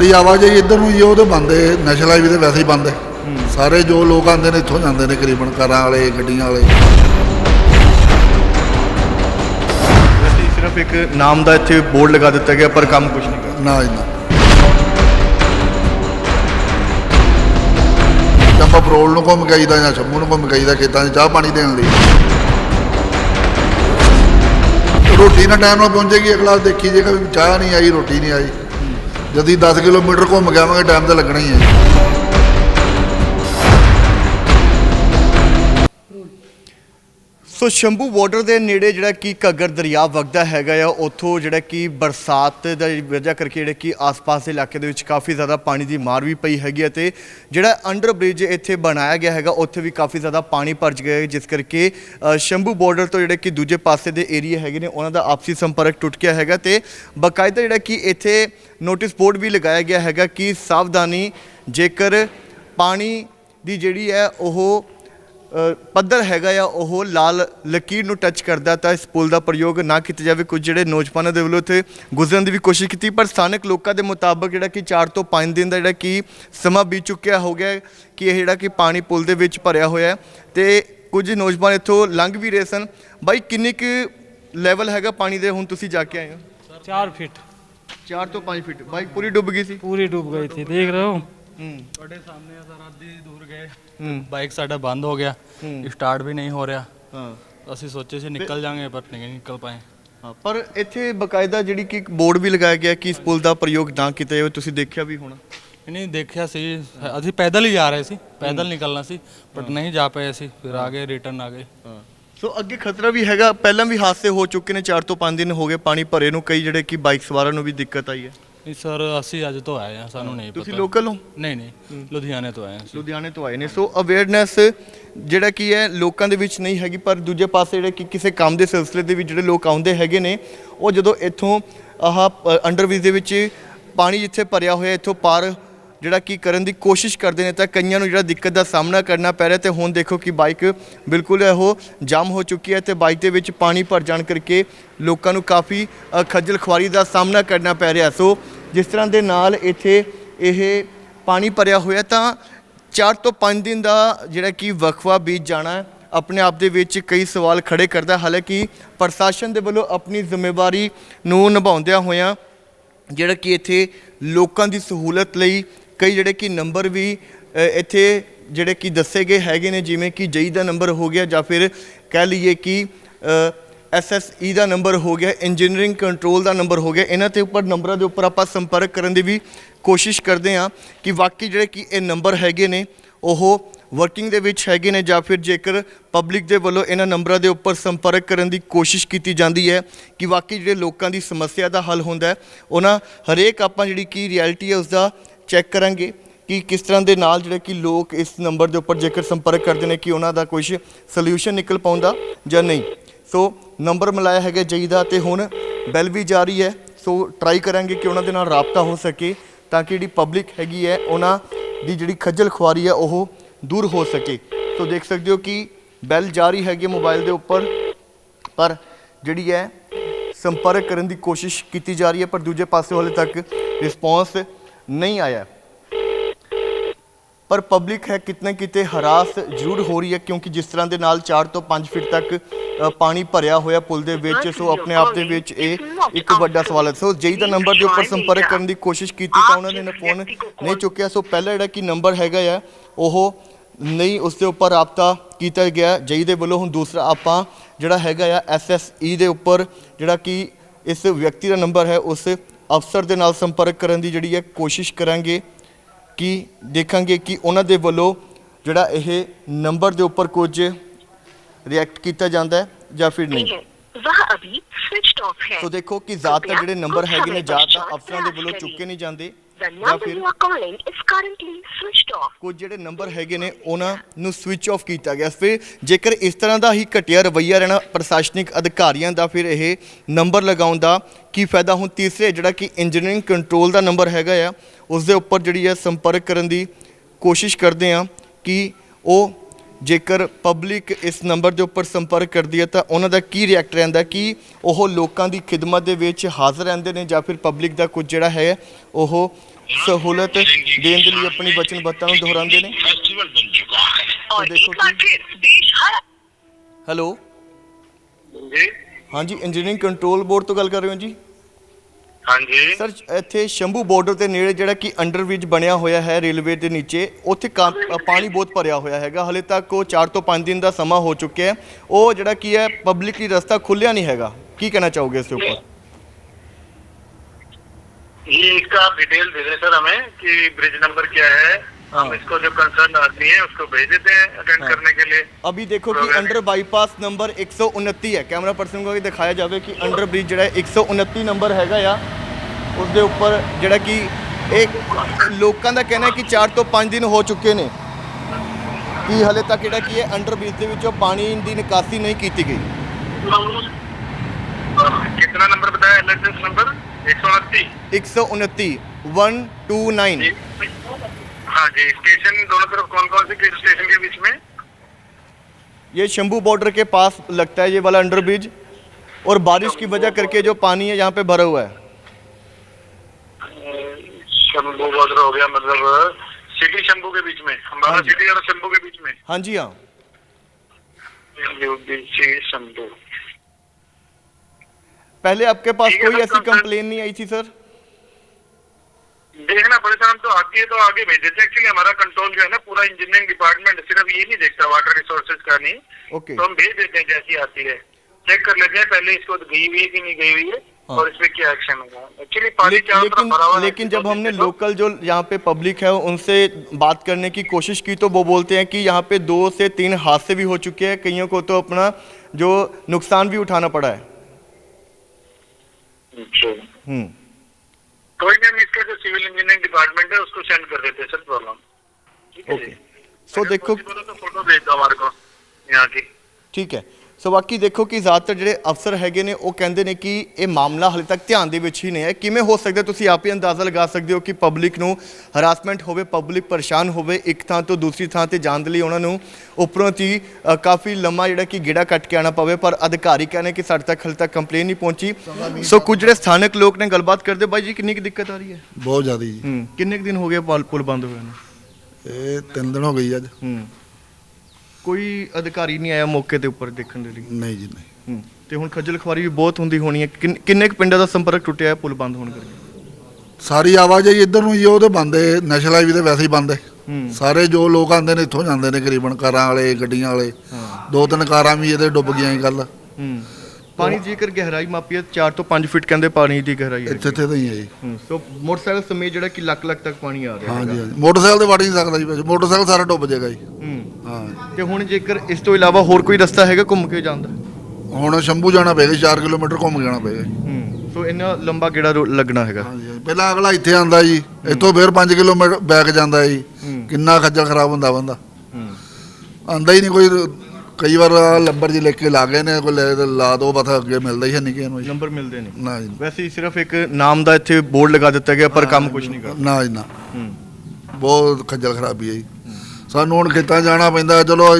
ਸਾਰੀ ਆਵਾਜਾਈ ਇੱਧਰ ਨੂੰ ਹੀ ਆ, ਉਹ ਤੇ ਬੰਦ ਨੈਸ਼ਨਲ ਹਾਈਵੇ ਤੇ ਵੈਸੇ ਹੀ ਬੰਦ ਹੈ। ਸਾਰੇ ਜੋ ਲੋਕ ਆਉਂਦੇ ਨੇ ਇੱਥੋਂ ਜਾਂਦੇ ਨੇ ਕਰੀਬਨ ਕਾਰਾਂ ਵਾਲੇ ਗੱਡੀਆਂ ਵਾਲੇ। ਵੈਸੇ ਸਿਰਫ ਇੱਕ ਨਾਮ ਦਾ ਇੱਥੇ ਬੋਰਡ ਲਗਾ ਦਿੱਤਾ ਗਿਆ ਪਰ ਕੰਮ ਕੁਝ ਨਹੀਂ ਕਰ ਨਾ। ਇੰਨਾ ਜੰਪਾ ਪਰੋਲ ਨੂੰ ਘੁੰਮ ਗਈਦਾ ਜਾਂ ਸ਼ੰਮੂ ਨੂੰ ਘੁੰਮ ਗਈਦਾ ਖੇਤਾਂ 'ਚ ਚਾਹ ਪਾਣੀ ਦੇਣ ਲਈ। ਰੋਟੀ ਨਾ ਟਾਈਮ ਨਾਲ ਪਹੁੰਚੇਗੀ ਅਗਲਾ ਦੇਖੀ ਜੇਗਾ ਵੀ ਚਾਹ ਨਹੀਂ ਆਈ ਰੋਟੀ ਨਹੀਂ ਆਈ। ਜਦੀ 10 ਕਿਲੋਮੀਟਰ ਘੁੰਮ ਕੇ ਆਵਾਂਗੇ ਟਾਈਮ ਤਾਂ ਲੱਗਣਾ ਹੀ ਹੈ। ਸੋ ਸ਼ੰਭੂ ਬਾਰਡਰ ਦੇ ਨੇੜੇ ਜਿਹੜਾ ਕਿ ਘੱਗਰ ਦਰਿਆ ਵਗਦਾ ਹੈਗਾ ਆ, ਉੱਥੋਂ ਜਿਹੜਾ ਕਿ ਬਰਸਾਤ ਦਾ ਵਜ੍ਹਾ ਕਰਕੇ ਜਿਹੜਾ ਕਿ ਆਸ-ਪਾਸ ਦੇ ਇਲਾਕੇ ਦੇ ਵਿੱਚ ਕਾਫੀ ਜ਼ਿਆਦਾ ਪਾਣੀ ਦੀ ਮਾਰ ਵੀ ਪਈ ਹੈਗੀ ਹੈ ਤੇ ਜਿਹੜਾ ਅੰਡਰ ਬ੍ਰਿਜ ਇੱਥੇ ਬਣਾਇਆ ਗਿਆ ਹੈਗਾ, ਉੱਥੇ ਵੀ ਕਾਫੀ ਜ਼ਿਆਦਾ ਪਾਣੀ ਭਰਜ ਗਿਆ ਹੈ, ਜਿਸ ਕਰਕੇ ਸ਼ੰਭੂ ਬਾਰਡਰ ਤੋਂ ਜਿਹੜੇ ਕਿ ਦੂਜੇ ਪਾਸੇ ਦੇ ਏਰੀਆ ਹੈਗੇ ਨੇ, ਉਹਨਾਂ ਦਾ ਆਪਸੀ ਸੰਪਰਕ ਟੁੱਟ ਗਿਆ ਹੈਗਾ ਤੇ ਬਕਾਇਦਾ ਜਿਹੜਾ ਕਿ ਇੱਥੇ ਨੋਟਿਸ ਬੋਰਡ ਵੀ ਲਗਾਇਆ ਗਿਆ ਹੈਗਾ ਕਿ ਸਾਵਧਾਨੀ ਜੇਕਰ ਪਾਣੀ ਦੀ ਜਿਹੜੀ ਹੈ ਉਹ ਪੱਧਰ ਹੈਗਾ ਆ ਉਹ ਲਾਲ ਲਕੀਰ ਨੂੰ ਟੱਚ ਕਰਦਾ ਤਾਂ ਇਸ ਪੁਲ ਦਾ ਪ੍ਰਯੋਗ ਨਾ ਕੀਤਾ ਜਾਵੇ ਕੁਝ ਜਿਹੜੇ ਨੌਜਵਾਨਾਂ ਦੇ ਵੱਲੋਂ ਇੱਥੇ ਗੁਜ਼ਰਨ ਦੀ ਵੀ ਕੋਸ਼ਿਸ਼ ਕੀਤੀ ਪਰ ਸਥਾਨਕ ਲੋਕਾਂ ਦੇ ਮੁਤਾਬਕ ਜਿਹੜਾ ਕਿ 4 ਤੋਂ 5 ਦਿਨ ਦਾ ਜਿਹੜਾ ਕਿ ਸਮਾਂ ਬੀਤ ਚੁੱਕਿਆ ਹੋ ਗਿਆ ਹੈ ਕਿ ਇਹ ਜਿਹੜਾ ਕਿ ਪਾਣੀ ਪੁਲ ਦੇ ਵਿੱਚ ਭਰਿਆ ਹੋਇਆ ਹੈ ਤੇ ਕੁਝ ਨੌਜਵਾਨ ਇੱਥੋਂ ਲੰਘ ਵੀ ਰਹੇ ਸਨ ਬਾਈ ਕਿੰਨੇ ਕੁ ਲੈਵਲ ਹੈਗਾ ਪਾਣੀ ਦੇ ਹੁਣ ਤੁਸੀਂ ਜਾ ਕੇ ਆਏ ਹੋ चार फीट 4 ਤੋਂ 5 ਫੀਟ ਬਾਈਕ ਪੂਰੀ ਡੁੱਬ ਗਈ ਸੀ पूरी डूब गई थी देख रहे हो ਹੂੰ ਤੁਹਾਡੇ ਸਾਹਮਣੇ ਸਰ ਅੱਧੀ ਦੂਰ ਗਏ। ਬਾਈਕ ਸਾਡਾ ਬੰਦ ਹੋ ਗਿਆ। ਸਟਾਰਟ ਵੀ ਨਹੀਂ ਹੋ ਰਿਹਾ। ਹਾਂ। ਅਸੀਂ ਸੋਚੇ ਸੀ ਨਿਕਲ ਜਾਾਂਗੇ ਪਰ ਨਹੀਂ ਨਿਕਲ ਪਾਏ। ਹਾਂ, ਪਰ ਇੱਥੇ ਬਕਾਇਦਾ ਜਿਹੜੀ ਕਿ ਇੱਕ ਬੋਰਡ ਵੀ ਲਗਾਇਆ ਗਿਆ ਕਿ ਇਸ ਪੁਲ ਦਾ ਪ੍ਰਯੋਗ ਨਾ ਕੀਤਾ ਜਾਵੇ ਤੁਸੀਂ ਦੇਖਿਆ ਵੀ ਹੋਣਾ। ਨਹੀਂ ਦੇਖਿਆ ਸੀ। ਅਸੀਂ ਪੈਦਲ ਹੀ ਜਾ ਰਹੇ ਸੀ। ਪੈਦਲ ਨਿਕਲਣਾ ਸੀ ਬਟ ਨਹੀਂ ਜਾ ਪਏ ਅਸੀਂ। ਫਿਰ ਆ ਗਏ ਰਿਟਰਨ ਆ ਗਏ। ਸੋ ਅੱਗੇ ਖਤਰਾ ਵੀ ਹੈਗਾ। ਪਹਿਲਾਂ ਵੀ ਹਾਦਸੇ ਹੋ ਚੁੱਕੇ ਨੇ 4 ਤੋਂ 5 ਦਿਨ ਹੋ ਗਏ ਪਾਣੀ ਭਰੇ ਨੂੰ। ਕਈ ਜਿਹੜੇ ਕਿ ਬਾਈਕ ਸਵਾਰਾਂ ਨੂੰ ਵੀ ਦਿੱਕਤ ਆਈ ਹੈ। ਨਹੀਂ ਸਰ ਅਸੀਂ ਅੱਜ ਤੋਂ ਆਏ ਆ ਸਾਨੂੰ ਨਹੀਂ ਤੁਸੀਂ ਪਤਾ। ਲੋਕਲ ਹੋ? ਨਹੀਂ ਨਹੀਂ ਲੁਧਿਆਣੇ ਤੋਂ ਆਏ ਹਾਂ ਅਸੀਂ। ਲੁਧਿਆਣੇ ਤੋਂ ਆਏ ਨੇ। ਸੋ ਅਵੇਅਰਨੈਸ ਜਿਹੜਾ ਕੀ ਹੈ ਲੋਕਾਂ ਦੇ ਵਿੱਚ ਨਹੀਂ ਹੈਗੀ ਪਰ ਦੂਜੇ ਪਾਸੇ ਜਿਹੜੇ ਕਿ ਕਿਸੇ ਕੰਮ ਦੇ ਸਿਲਸਿਲੇ ਦੇ ਵਿੱਚ ਜਿਹੜੇ ਲੋਕ ਆਉਂਦੇ ਹੈਗੇ ਨੇ ਉਹ ਜਦੋਂ ਇੱਥੋਂ ਆਹ ਅੰਡਰਵਿਜ ਦੇ ਵਿੱਚ ਪਾਣੀ ਜਿੱਥੇ ਭਰਿਆ ਹੋਇਆ ਇੱਥੋਂ ਪਾਰ ਜਿਹੜਾ ਕੀ ਕਰਨ ਦੀ ਕੋਸ਼ਿਸ਼ ਕਰਦੇ ਨੇ ਤਾਂ ਕਈਆਂ ਨੂੰ ਜਿਹੜਾ ਦਿੱਕਤ ਦਾ ਸਾਹਮਣਾ ਕਰਨਾ ਪੈ ਰਿਹਾ ਤੇ ਹੁਣ ਦੇਖੋ ਕਿ ਬਾਈਕ ਬਿਲਕੁਲ ਇਹੋ ਜਾਮ ਹੋ ਚੁੱਕੀ ਹੈ ਤੇ ਬਾਈਕ ਦੇ ਵਿੱਚ ਪਾਣੀ ਭਰ ਜਾਣ ਕਰਕੇ ਲੋਕਾਂ ਨੂੰ ਕਾਫੀ ਖੱਜਲ ਖੁਆਰੀ ਦਾ ਸਾਹਮਣਾ ਕਰਨਾ ਪੈ ਰਿਹਾ। ਸੋ ਜਿਸ ਤਰ੍ਹਾਂ ਦੇ ਨਾਲ ਇੱਥੇ ਇਹ ਪਾਣੀ ਭਰਿਆ ਹੋਇਆ ਤਾਂ 4 ਤੋਂ 5 ਦਿਨ ਦਾ ਜਿਹੜਾ ਕਿ ਵਕਫਾ ਬੀਤ ਜਾਣਾ ਆਪਣੇ ਆਪ ਦੇ ਵਿੱਚ ਕਈ ਸਵਾਲ ਖੜੇ ਕਰਦਾ ਹਾਲਾਂਕਿ ਪ੍ਰਸ਼ਾਸਨ ਦੇ ਵੱਲੋਂ ਆਪਣੀ ਜ਼ਿੰਮੇਵਾਰੀ ਨੂੰ ਨਿਭਾਉਂਦਿਆਂ ਹੋਇਆਂ ਜਿਹੜਾ ਕਿ ਇੱਥੇ ਲੋਕਾਂ ਦੀ ਸਹੂਲਤ ਲਈ ਕਈ ਜਿਹੜੇ ਕਿ ਨੰਬਰ ਵੀ ਇੱਥੇ ਜਿਹੜੇ ਕਿ ਦੱਸੇ ਗਏ ਹੈਗੇ ਨੇ, ਜਿਵੇਂ ਕਿ ਜਈ ਦਾ ਨੰਬਰ ਹੋ ਗਿਆ ਜਾਂ ਫਿਰ ਕਹਿ ਲਈਏ ਕਿ ਐਸਐਸਈ ਦਾ ਨੰਬਰ ਹੋ ਗਿਆ, ਇੰਜੀਨੀਅਰਿੰਗ ਕੰਟਰੋਲ ਦਾ ਨੰਬਰ ਹੋ ਗਿਆ, ਇਹਨਾਂ ਤੇ ਉੱਪਰ ਨੰਬਰਾਂ ਦੇ ਉੱਪਰ ਆਪਾਂ ਸੰਪਰਕ ਕਰਨ ਦੀ ਵੀ ਕੋਸ਼ਿਸ਼ ਕਰਦੇ ਹਾਂ ਕਿ ਵਾਕਈ ਜਿਹੜੇ ਕਿ ਇਹ ਨੰਬਰ ਹੈਗੇ ਨੇ, ਉਹ ਵਰਕਿੰਗ ਦੇ ਵਿੱਚ ਹੈਗੇ ਨੇ ਜਾਂ ਫਿਰ ਜੇਕਰ ਪਬਲਿਕ ਦੇ ਵੱਲੋਂ ਇਹਨਾਂ ਨੰਬਰਾਂ ਦੇ ਉੱਪਰ ਸੰਪਰਕ ਕਰਨ ਦੀ ਕੋਸ਼ਿਸ਼ ਕੀਤੀ ਜਾਂਦੀ ਹੈ ਕਿ ਵਾਕਈ ਜਿਹੜੇ ਲੋਕਾਂ ਦੀ ਸਮੱਸਿਆ ਦਾ ਹੱਲ ਹੁੰਦਾ ਉਹਨਾਂ ਹਰੇਕ ਆਪਾਂ ਜਿਹੜੀ ਕੀ ਰਿਐਲਿਟੀ ਹੈ ਉਸ ਦਾ ਚੈੱਕ ਕਰਾਂਗੇ ਕਿ ਕਿਸ ਤਰ੍ਹਾਂ ਦੇ ਨਾਲ ਜਿਹੜੇ ਕਿ ਲੋਕ ਇਸ ਨੰਬਰ ਦੇ ਉੱਪਰ ਜੇਕਰ ਸੰਪਰਕ ਕਰਦੇ ਨੇ ਕਿ ਉਹਨਾਂ ਦਾ ਕੁਝ ਸੋਲੂਸ਼ਨ ਨਿਕਲ ਪਾਉਂਦਾ ਜਾਂ ਨਹੀਂ। ਸੋ ਨੰਬਰ ਮਿਲਾਇਆ ਹੈਗਾ ਚਾਹੀਦਾ ਤੇ ਹੁਣ ਬੈਲ ਵੀ ਜਾਰੀ ਹੈ। ਸੋ ਟਰਾਈ ਕਰਾਂਗੇ ਕਿ ਉਹਨਾਂ ਦੇ ਨਾਲ ਰਾਬਤਾ ਹੋ ਸਕੇ ਤਾਂ ਕਿ ਜਿਹੜੀ ਪਬਲਿਕ ਹੈਗੀ ਹੈ, ਉਹਨਾਂ ਦੀ ਜਿਹੜੀ ਖੱਜਲ ਖੁਆਰੀ ਹੈ, ਉਹ ਦੂਰ ਹੋ ਸਕੇ। ਸੋ ਦੇਖ ਸਕਦੇ ਹੋ ਕਿ ਬੈਲ ਜਾਰੀ ਹੈਗੀ ਹੈ ਮੋਬਾਈਲ ਦੇ ਉੱਪਰ, ਪਰ ਜਿਹੜੀ ਹੈ ਸੰਪਰਕ ਕਰਨ ਦੀ ਕੋਸ਼ਿਸ਼ ਕੀਤੀ ਜਾ ਰਹੀ ਹੈ, ਪਰ ਦੂਜੇ ਪਾਸੇ ਹਾਲੇ ਤੱਕ ਰਿਸਪੌਂਸ ਨਹੀਂ ਆਇਆ। ਪਰ ਪਬਲਿਕ ਹੈ ਕਿਤਨੇ ਕਿਤੇ ਹਰਾਸ ਜ਼ਰੂਰ ਹੋ ਰਹੀ ਹੈ ਕਿਉਂਕਿ ਜਿਸ ਤਰ੍ਹਾਂ ਦੇ ਨਾਲ 4 ਤੋਂ 5 ਫੁੱਟ ਤੱਕ ਪਾਣੀ ਭਰਿਆ ਹੋਇਆ ਪੁਲ ਦੇ ਵਿੱਚ, ਸੋ ਆਪਣੇ ਆਪ ਦੇ ਵਿੱਚ ਇਹ ਇੱਕ ਵੱਡਾ ਸਵਾਲ ਹੈ। ਸੋ ਜਈ ਦਾ ਨੰਬਰ ਦੇ ਉੱਪਰ ਸੰਪਰਕ ਕਰਨ ਦੀ ਕੋਸ਼ਿਸ਼ ਕੀਤੀ ਤਾਂ ਉਹਨਾਂ ਨੇ ਫੋਨ ਨਹੀਂ ਚੁੱਕਿਆ। ਸੋ ਪਹਿਲਾ ਜਿਹੜਾ ਕਿ ਨੰਬਰ ਹੈਗਾ ਆ, ਉਹ ਨਹੀਂ ਉਸ ਦੇ ਉੱਪਰ ਰਾਬਤਾ ਕੀਤਾ ਗਿਆ। ਜਈ ਦੇ ਵੱਲੋਂ ਹੁਣ ਦੂਸਰਾ ਆਪਾਂ ਜਿਹੜਾ ਹੈਗਾ ਆ ਐਸਐਸਈ ਦੇ ਉੱਪਰ ਜਿਹੜਾ ਕਿ ਇਸ ਵਿਅਕਤੀ ਦਾ ਨੰਬਰ ਹੈ, ਉਸ ਅਫਸਰ ਦੇ ਨਾਲ ਸੰਪਰਕ ਕਰਨ ਦੀ ਜਿਹੜੀ ਹੈ ਕੋਸ਼ਿਸ਼ ਕਰਾਂਗੇ ਕਿ ਦੇਖਾਂਗੇ ਕਿ ਉਹਨਾਂ ਦੇ ਵੱਲੋਂ ਜਿਹੜਾ ਇਹ ਨੰਬਰ ਦੇ ਉੱਪਰ ਕੁਝ ਰਿਐਕਟ ਕੀਤਾ ਜਾਂਦਾ ਹੈ ਜਾਂ ਫਿਰ ਨਹੀਂ वह अभी स्विच ऑफ है ਸੋ ਦੇਖੋ ਕਿ ਜ਼ਿਆਦਾਤਰ ਜਿਹੜੇ ਨੰਬਰ ਹੈਗੇ ਨੇ ਜਾਂ ਤਾਂ ਅਫਸਰਾਂ ਦੇ ਵੱਲੋਂ ਚੁੱਕੇ ਨਹੀਂ ਜਾਂਦੇ The number you are calling is currently switched off. ਕੁਝ ਜਿਹੜੇ ਨੰਬਰ ਹੈਗੇ ਨੇ ਉਹਨਾਂ ਨੂੰ ਸਵਿਚ ਆਫ ਕੀਤਾ ਗਿਆ ਫਿਰ ਜੇਕਰ ਇਸ ਤਰ੍ਹਾਂ ਦਾ ਹੀ ਘਟੀਆ ਰਵੱਈਆ ਰਹਿਣਾ ਪ੍ਰਸ਼ਾਸਨਿਕ ਅਧਿਕਾਰੀਆਂ ਦਾ ਫਿਰ ਇਹ ਨੰਬਰ ਲਗਾਉਣ ਦਾ ਕੀ ਫਾਇਦਾ ਹੁਣ ਤੀਸਰੇ ਜਿਹੜਾ ਕਿ ਇੰਜੀਨੀਅਰਿੰਗ ਕੰਟਰੋਲ ਦਾ ਨੰਬਰ ਹੈਗਾ ਆ ਉਸ ਦੇ ਉੱਪਰ ਜਿਹੜੀ ਹੈ ਸੰਪਰਕ ਕਰਨ ਦੀ ਕੋਸ਼ਿਸ਼ ਕਰਦੇ ਆ ਕਿ ਉਹ ਜੇਕਰ ਪਬਲਿਕ ਇਸ ਨੰਬਰ ਦੇ ਉੱਪਰ ਸੰਪਰਕ ਕਰਦੀ ਹੈ ਤਾਂ ਉਹਨਾਂ ਦਾ ਕੀ ਰਿਐਕਟ ਰਹਿੰਦਾ ਕਿ ਉਹ ਲੋਕਾਂ ਦੀ ਖਿਦਮਤ ਦੇ ਵਿੱਚ ਹਾਜ਼ਰ ਰਹਿੰਦੇ ਨੇ ਜਾਂ ਫਿਰ ਪਬਲਿਕ ਦਾ ਕੁਝ ਜਿਹੜਾ ਹੈ ਉਹ ਸਹੂਲਤ ਦੇਣ ਦੇ ਲਈ ਆਪਣੀ ਵਚਨਬੱਧਤਾ ਨੂੰ ਦੁਹਰਾਉਂਦੇ ਨੇ? ਹੈਲੋ? ਹਾਂਜੀ। ਇੰਜੀਨੀਅਰਿੰਗ ਕੰਟਰੋਲ ਬੋਰਡ ਤੋਂ ਗੱਲ ਕਰ ਰਹੇ ਹੋ ਜੀ? हाँ जी ਸਰ ਇੱਥੇ ਸ਼ੰਭੂ ਬਾਰਡਰ ਦੇ ਨੇੜੇ ਜਿਹੜਾ ਕਿ ਅੰਡਰਬ੍ਰਿਜ ਬਣਿਆ ਹੋਇਆ ਹੈ ਰੇਲਵੇ ਦੇ ਨੀਚੇ ਉੱਥੇ ਕਾ- ਅ, ਪਾਣੀ ਬਹੁਤ ਭਰਿਆ ਹੋਇਆ ਹੈਗਾ ਹਲੇ ਤੱਕ ਉਹ 4 ਤੋਂ 5 ਦਿਨ ਦਾ ਸਮਾਂ ਹੋ ਚੁੱਕਿਆ ਹੈ ਉਹ ਜਿਹੜਾ ਕੀ ਹੈ ਪਬਲਿਕਲੀ ਰਸਤਾ ਖੁੱਲਿਆ ਨਹੀਂ ਹੈਗਾ ਕੀ ਕਹਿਣਾ ਚਾਹੋਗੇ ਇਸ ਦੇ ਉੱਪਰ ये इसका आप डिटेल दे दें सर हमें कि ब्रिज नंबर क्या है हम हाँ। इसको जो कंसर्न आदमी है उसको भेज देते हैं अटेंड हाँ। करने के लिए ਅਭੀ ਦੇਖੋ ਕਿ ਅੰਡਰ ਬਾਈਪਾਸ ਨੰਬਰ 129 ਹੈ ਕੈਮਰਾ ਪਰਸਨ ਕੋਲ ਵੀ ਦਿਖਾਇਆ ਜਾਵੇ ਕਿ ਅੰਡਰ ਬ੍ਰਿਜ ਜਿਹੜਾ ਹੈ 129 ਨੰਬਰ ਹੈਗਾ ਆ ਉਸ ਦੇ ਉੱਪਰ ਜਿਹੜਾ ਕਿ ਇਹ ਲੋਕਾਂ ਦਾ ਕਹਿਣਾ ਹੈ ਕਿ 4 ਤੋਂ 5 ਦਿਨ ਹੋ ਚੁੱਕੇ ਨੇ ਕਿ ਹਲੇ ਤੱਕ ਜਿਹੜਾ ਕੀ ਹੈ ਅੰਡਰ ਬ੍ਰਿਜ ਦੇ ਵਿੱਚੋਂ ਪਾਣੀ ਦੀ ਨਿਕਾਸੀ ਨਹੀਂ ਕੀਤੀ ਗਈ कितना नंबर बताया एल नंबर एक सौ उनतीस 129 129 हाँ जी स्टेशन दोनों तरफ़ कौन कौन से किस स्टेशन के बीच में? ये शंभू बॉर्डर के पास लगता है ये वाला अंडर ब्रिज और बारिश की वजह करके जो पानी है यहाँ पे भरा हुआ है। शंभू बॉर्डर हो गया मतलब सिटी शंभू के बीच में हाँ सिटी और शंभू के बीच में? हाँ जी हाँ। शंभू। पहले आपके पास कोई ऐसी कंप्लेन नहीं आई थी सर देखना हम तो आती है तो आगे भेज देते हैं। एक्चुअली हमारा कंट्रोल जो है ना पूरा इंजीनियरिंग डिपार्टमेंट सिर्फ़ ये नहीं देखता वाटर रिसोर्सेज का नहीं। ओके तो हम भेज देते हैं जैसी आती है। चेक कर लेते हैं पहले इसको गई हुई है कि नहीं गई हुई है हाँ। और इस क्या एक्शन होगा एक्चुअली पानी लेकिन लेकिन जब तो हमने लोकल जो यहाँ पे पब्लिक है उनसे बात करने की कोशिश की तो वो बोलते हैं कि यहाँ पे दो से तीन हादसे भी हो चुके हैं। कईयों को तो अपना जो नुकसान भी उठाना पड़ा है। अच्छा। हम्म। कोई नहीं हम इसका जो सिविल इंजीनियरिंग डिपार्टमेंट है उसको सेंड कर देते हैं सर प्रॉब्लम ओके सो देखो तो फोटो भेज दो हमारे को यहाँ की ठीक है ਸੋ ਬਾਕੀ ਦੇਖੋ ਕਿ ਜ਼ਿਆਦਾਤਰ ਜਿਹੜੇ ਅਫਸਰ ਹੈਗੇ ਨੇ ਉਹ ਕਹਿੰਦੇ ਨੇ ਕਿ ਇਹ ਮਾਮਲਾ ਹਲੇ ਤੱਕ ਧਿਆਨ ਦੇ ਵਿੱਚ ਹੀ ਨਹੀਂ ਹੈ। ਕਿਵੇਂ ਹੋ ਸਕਦਾ ਤੁਸੀਂ ਆਪ ਹੀ ਅੰਦਾਜ਼ਾ ਲਗਾ ਸਕਦੇ ਹੋ ਕਿ ਪਬਲਿਕ ਨੂੰ ਹਰਾਸਮੈਂਟ ਹੋਵੇ ਪਬਲਿਕ ਪਰੇਸ਼ਾਨ ਹੋਵੇ ਇੱਕ ਥਾਂ ਤੋਂ ਦੂਸਰੀ ਥਾਂ ਤੇ ਜਾਣ ਦੇ ਲਈ ਉਹਨਾਂ ਨੂੰ ਉੱਪਰੋਂ ਦੀ ਕਾਫੀ ਲੰਮਾ ਜਿਹੜਾ ਕਿ ਗੇੜਾ ਕੱਟ ਕੇ ਆਣਾ ਪਵੇ ਪਰ ਅਧਿਕਾਰੀ ਕਹਿੰਦੇ ਕਿ ਸਾਡੇ ਤੱਕ ਹਲੇ ਤੱਕ ਕੰਪਲੇਨ ਨਹੀਂ ਪਹੁੰਚੀ। ਸੋ ਕੁਝ ਜਿਹੜੇ ਸਥਾਨਕ ਲੋਕ ਨੇ ਗੱਲਬਾਤ ਕਰਦੇ ਬਾਈ ਜੀ ਕਿੰਨੀ ਕੁ ਦਿੱਕਤ ਆ ਰਹੀ ਹੈ? ਬਹੁਤ ਜ਼ਿਆਦਾ ਜੀ। ਕਿੰਨੇ ਕੁ ਦਿਨ ਹੋ ਗਏ ਪੁਲ- ਬੰਦ ਹੋਏ ਨੇ? ਇਹ ਤਿੰਨ ਦਿਨ ਹੋ ਗਈ ਅੱਜ। ਹੂੰ। ਕੋਈ ਅਧਿਕਾਰੀ ਨਹੀਂ ਆਇਆ ਮੌਕੇ ਤੇ ਉੱਪਰ ਦੇਖਣ ਦੇ ਲਈ? ਨਹੀਂ ਜੀ ਨਹੀਂ। ਹੂੰ। ਤੇ ਹੁਣ ਖੱਜਲ ਖੁਆਰੀ ਵੀ ਬਹੁਤ ਹੁੰਦੀ ਹੋਣੀ ਹੈ। ਕਿੰਨ- ਕਿੰਨੇ ਕੁ ਪਿੰਡਾਂ ਦਾ ਸੰਪਰਕ ਟੁੱਟਿਆ ਹੈ ਪੁਲ ਬੰਦ ਹੋਣ ਕਰਕੇ? ਸਾਰੀ ਆਵਾਜਾਈ ਇੱਧਰ ਨੂੰ ਹੀ ਉਹਦੇ ਬੰਦ ਨੈਸ਼ਨਲ ਹਾਈਵੇ ਤੇ ਵੈਸੇ ਹੀ ਬੰਦ ਹੈ। ਸਾਰੇ ਜੋ ਲੋਕ ਆਉਂਦੇ ਨੇ ਇੱਥੋਂ ਜਾਂਦੇ ਨੇ ਕਰੀਬਨ ਕਾਰਾਂ ਵਾਲੇ ਗੱਡੀਆਂ ਵਾਲੇ। ਦੋ ਤਿੰਨ ਕਾਰਾਂ ਵੀ ਇਹਦੇ ਡੁੱਬ ਗਈਆਂ ਇਹ ਗੱਲ। ਹੂੰ। ਪਾਣੀ ਜੇਕਰ ਗਹਿਰਾਈ ਮਾਪੀ ਹੈ 4 ਤੋਂ 5 ਫੁੱਟ ਕਹਿੰਦੇ ਪਾਣੀ ਦੀ ਗਹਿਰਾਈ ਹੈ ਇੱਥੇ ਇੱਥੇ ਤਾਂ ਹੀ ਹੈ ਜੀ। ਹੂੰ ਸੋ ਮੋਟਰਸਾਈਕਲ ਸਮੇਤ ਜਿਹੜਾ ਕਿ ਲੱਖ ਲੱਖ ਤੱਕ ਪਾਣੀ ਆ ਰਿਹਾ ਹਾਂਜੀ ਹਾਂਜੀ। ਮੋਟਰਸਾਈਕਲ ਤੇ ਵੜ ਨਹੀਂ ਸਕਦਾ ਜੀ ਵੈਸੇ। ਮੋਟਰਸਾਈਕਲ ਸਾਰਾ ਡੁੱਬ ਜਾਏਗਾ ਜੀ। ਹੂੰ। ਹਾਂ। ਤੇ ਹੁਣ ਜੇਕਰ ਇਸ ਤੋਂ ਇਲਾਵਾ ਹੋਰ ਕੋਈ ਰਸਤਾ ਹੈਗਾ ਘੁੰਮ ਕੇ ਜਾਣ ਦਾ? ਹੁਣ ਸ਼ੰਭੂ ਜਾਣਾ ਪਏਗਾ 4 ਕਿਲੋਮੀਟਰ ਘੁੰਮ ਕੇ ਜਾਣਾ ਪਏਗਾ ਜੀ। ਹੂੰ ਸੋ ਇੰਨਾ ਲੰਬਾ ਗੇੜਾ ਰੋ- ਲੱਗਣਾ ਹੈਗਾ? ਹਾਂਜੀ ਹਾਂਜੀ। ਪਹਿਲਾਂ ਅਗਲਾ ਇੱਥੇ ਆਂਦਾ ਜੀ ਇੱਥੋਂ ਫਿਰ 5 ਕਿਲੋਮੀਟਰ ਬੈਕ ਜਾਂਦਾ ਜੀ। ਹੂੰ। ਕਿੰਨਾ ਖੱਜਲ ਖਰਾਬ ਹੁੰਦਾ ਬੰਦਾ। ਹੂੰ। ਆਂਦਾ ਹੀ ਨਹੀਂ ਕੋਈ ਕਈ ਵਾਰ ਲੰਬਰ ਜੀ ਲਿਖ ਕੇ ਲਾ ਗਏ ਨੇ ਕੋਈ ਲੈ ਦੋ ਬਸ ਅੱਗੇ ਮਿਲਦਾ ਹੀ ਹੈ ਨਹੀਂ ਕਿਸੇ ਨੂੰ ਜੀ। ਨੰਬਰ ਮਿਲਦੇ ਨਹੀਂ। ਨਾ ਜੀ। ਵੈਸੇ ਹੀ ਸਿਰਫ ਇੱਕ ਨਾਮ ਦਾ ਇੱਥੇ ਬੋਰਡ ਲਗਾ ਦਿੱਤਾ ਗਿਆ ਪਰ ਕੰਮ ਕੁਝ ਨਹੀਂ ਕਰਦਾ। ਨਾ ਜੀ ਨਾ। ਹੂੰ। ਬਹੁਤ ਖੱਜਲ ਖਰਾਬੀ ਹੈ ਜੀ। ਸਾਨੂੰ ਹੁਣ ਖੇਤਾਂ 'ਚ ਜਾਣਾ ਪੈਂਦਾ ਚਲੋ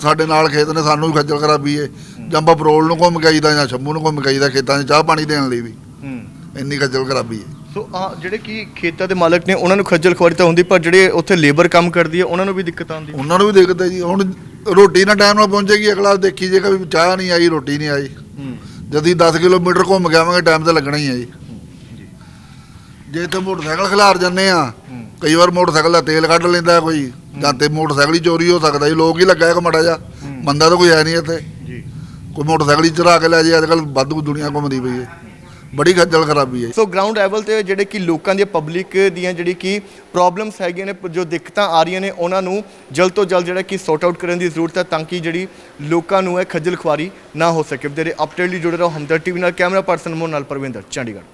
ਸਾਡੇ ਨਾਲ ਖੇਤ ਨੇ ਸਾਨੂੰ ਵੀ ਖੱਜਲ ਖਰਾਬੀ ਹੈ। ਜਾਂ ਬਪਰੋਲ ਨੂੰ ਘੁੰਮ ਕੇ ਆਈਦਾ ਜਾਂ ਸ਼ੰਭੂ ਨੂੰ ਘੁੰਮ ਕੇ ਆਈਦਾ ਖੇਤਾਂ 'ਚ ਚਾਹ ਪਾਣੀ ਦੇਣ ਲਈ ਵੀ। ਹੂੰ। ਇੰਨੀ ਖੱਜਲ ਖਰਾਬੀ ਹੈ। ਸੋ ਆ ਜਿਹੜੇ ਕਿ ਖੇਤਾਂ ਦੇ ਮਾਲਕ ਨੇ ਉਹਨਾਂ ਨੂੰ ਖੱਜਲ ਖੁਆਰੀ ਤਾਂ ਹੁੰਦੀ ਪਰ ਜਿਹੜੇ ਉੱਥੇ ਲੇਬਰ ਕੰਮ ਕਰਦੀ ਹੈ ਉਹਨਾਂ ਨੂੰ ਵੀ ਦਿੱਕਤ ਆਉਂਦੀ? ਉਹਨਾਂ ਨੂੰ ਵੀ ਦਿੱਕਤ ਹੈ ਜੀ। ਹੁਣ ਰੋਟੀ ਨਾ ਟਾਈਮ ਨਾਲ ਪਹੁੰਚੇਗੀ ਅਗਲਾ ਦੇਖੀ ਜੇਗਾ ਵੀ ਚਾਹ ਨਹੀਂ ਆਈ ਰੋਟੀ ਨਹੀਂ ਆਈ। ਹੂੰ। ਜਦੀ 10 ਕਿਲੋਮੀਟਰ ਘੁੰਮ ਕੇ ਆਵਾਂਗੇ ਟਾਈਮ ਤਾਂ ਲੱਗਣਾ ਹੀ ਹੈ ਜੀ। ਜੇ। ਇੱਥੇ ਮੋਟਰਸਾਈਕਲ ਖਿਲਾਰ ਜੰਨੇ ਆ ਹੂੰ। ਕਈ ਵਾਰ ਮੋਟਰਸਾਈਕਲ ਦਾ ਤੇਲ ਕੱਢ ਲੈਂਦਾ ਕੋਈ ਜਾਂ ਤੇ ਮੋਟਰਸਾਈਕਲ ਹੀ ਚੋਰੀ ਹੋ ਸਕਦਾ ਜੀ ਲੋਕ ਹੀ ਲੱਗਾ ਇੱਕ ਮੜਾ ਜਾ ਹੂੰ। ਬੰਦਾ ਤਾਂ ਕੋਈ ਹੈ ਨਹੀਂ ਇੱਥੇ। ਕੋਈ ਮੋਟਰਸਾਈਕਲ ਹੀ ਚਰਾ ਕੇ ਲੈ ਜੇ ਅੱਜ ਕੱਲ ਵਾਧੂ ਦੁਨੀਆ ਘੁੰਮਦੀ ਪਈ ਹੈ। ਬੜੀ ਖੱਜਲ ਖਰਾਬੀ ਹੈ ਸੋ ਗਰਾਊਂਡ ਲੈਵਲ ਤੇ ਜਿਹੜੇ ਕਿ ਲੋਕਾਂ ਦੀਆਂ ਪਬਲਿਕ ਦੀਆਂ ਜਿਹੜੀ ਕਿ ਪ੍ਰੋਬਲਮਸ ਹੈਗੀਆਂ ਨੇ, ਜੋ ਦਿੱਕਤਾਂ ਆ ਰਹੀਆਂ ਨੇ, ਉਹਨਾਂ ਨੂੰ ਜਲਦ ਤੋਂ ਜਲਦ ਜਿਹੜਾ ਕਿ ਸੌਟ ਆਊਟ ਕਰਨ ਦੀ ਜ਼ਰੂਰਤ ਹੈ ਤਾਂ ਕਿ ਜਿਹੜੀ ਲੋਕਾਂ ਨੂੰ ਇਹ ਖੱਜਲ ਖੁਆਰੀ ਨਾ ਹੋ ਸਕੇ। ਬਤੇਰੇ ਅਪਡੇਟ ਲਈ ਜੁੜੇ ਰਹੋ ਹਮਦਰ ਟੀਵੀ ਨਾਲ, ਕੈਮਰਾ ਪਰਸਨ ਮੋਹਨ ਨਾਲ ਪਰਵਿੰਦਰ, ਚੰਡੀਗੜ੍ਹ।